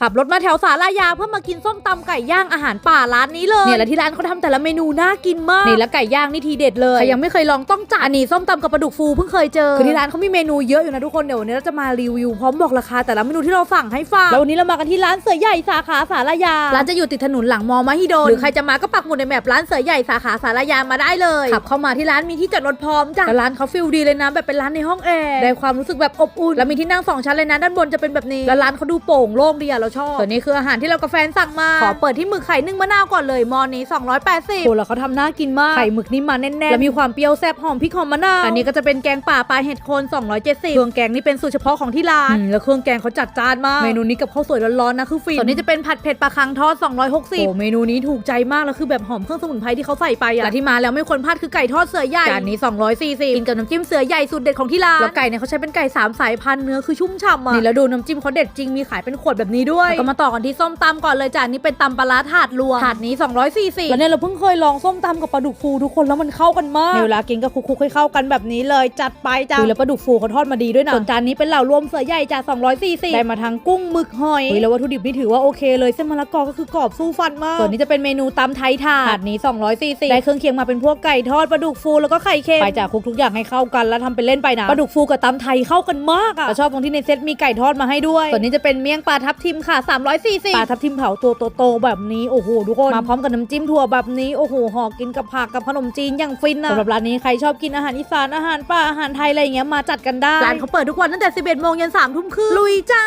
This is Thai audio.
ขับรถมาแถวสาลายาเพื่อมากินส้มตำไก่ย่างอาหารป่าร้านนี้เลยเนี่ยแล้วที่ร้านเขาทำแต่ละเมนูน่ากินมากนี่แล้วไก่ย่างนี่ทีเด็ดเลยใครยังไม่เคยลองต้องจัดอันนี้ส้มตำกับปลาดุกฟูเพิ่งเคยเจอคือที่ร้านเขามีเมนูเยอะอยู่นะทุกคนเดี๋ยววันนี้เราจะมารีวิวพร้อมบอกราคาแต่ละเมนูที่เราสั่งให้ฟังแล้ววันนี้เรามากันที่ร้านเสือใหญ่สาขาสารยาร้านจะอยู่ติดถนนหลังมอมหิดลหรือใครจะมาก็ปักหมุดในแมปร้านเสือใหญ่สาขาสารยามาได้เลยขับเข้ามาที่ร้านมีที่จอดรถพร้อมจ้ะแล้วร้านเขาฟิลดีเลยนะแบบเป็นร้านในห้องแอร์ได้ความรู้สึกแบบอบอุ่น แล้วมีที่นั่งสองชั้นเลยนะด้านบนจะเป็นแบบนี้แล้วร้านเขาดูโปร่งโล่งดีอะเราชอบส่วนนี้คืออาหารที่เรากับแฟนสั่งมา ขอเปิดที่หมึกไข่นึ่งมะนาวก่อนเลยมอนี้ 280โอ้แล้วเขาทำน่ากินมาก ไข่หมึกนี่มาแน่นๆ แล้วมีความเปรี้ยวแซ่บหอมพริกหอมมะนาว อันนี้ก็จะเป็นแกงป่าปลาเห็ดโคน 270 เครื่องแกงนี่เป็นสูตรเฉพาะของที่ร้านอืมแล้วเครื่องแกงเขาจัดจ้านมาก เมนูนี้กับข้าวสวยร้อนๆนะคือฟินส่วนนี้จะเป็นผัดเผ็ดปลาคังทอด 260โอ้เมนูนี้ถูกใจมากแล้วคือแบบหอมเครื่องสมุนไพรที่เขาใส่ไปอะและที่มาแล้วไม่ควรพลาดคือไก่ทอดเสือใหญ่จานนี้ 240กินกับน้ำจิ้มเสือใหญ่สูตรเด็ดของที่ร้านแล้วไก่เนี่ยเขาใช้เป็นไก่สามสายพันธุ์เนื้อคือชุ่มฉ่ำอะนี่แล้วดูน้ำจิ้มเขาเด็ดจริงมีขายเป็นขวดแบบนี้ด้วยแล้วก็มาต่อกันที่ส้มตำก่อนเลยจานนี้เป็นตำปลาร้าถาดรวมถาดนี้ 240แล้วเนี่ยเราเพิ่งเคยลองส้มตำกับปลาดุกฟูทุกคนแล้วมันเข้ากันมากในเวลากินก็คลุกๆให้เข้ากันแบบนี้เลยจัดไปจ้าแล้วปลาดุกฟูเขาทอดมาดีด้วยนะส่วนจานนี้เป็นเหล่ารวมเสือใหญ่จ้า240ได้มาทั้งกุ้งหมึกหอยเฮ้ยแล้ววัตถุดิบนี่ถือว่าโอเคเลยเส้นมะละกอก็คือกรอบสู้ฟันมากส่วนนี้จะเป็นเมนูตำไทยถาดถาดนี้ 240ได้เครื่องเคียงมาเป็นพวกไก่ทอดปลาดุกฟูแล้วก็ไข่เค็มไปจากคลุกทุกอย่างให้เข้ากันแล้วทำเป็นเล่นไปนะปลาดุกฟูกับตำไทยเข้ากันมากอะแต่ชอบตรงที่ในเซตมีไก่ทอดมาให้ด้วย ส่วนนี้จะเป็นเมี่ยงปลาทับทิมค่ะ 340ปลาทับทิมเผาตัวโตๆแบบนี้โอ้โหทุกคนมาพร้อมกับน้ำจิ้มถั่วแบบนี้โอ้โหห่อกินกับผักกับขนมจีนอย่างฟินอะสำหรับร้านนี้ใครชอบกินอาหารอีสานอาหารป่าอาหารไทยอะไรอย่างเงี้ยมาจัดกันได้ร้านเขาเปิดทุกวันตั้งแต่ 11โมงยัน3ทุ่มครึ่งลุยจ้า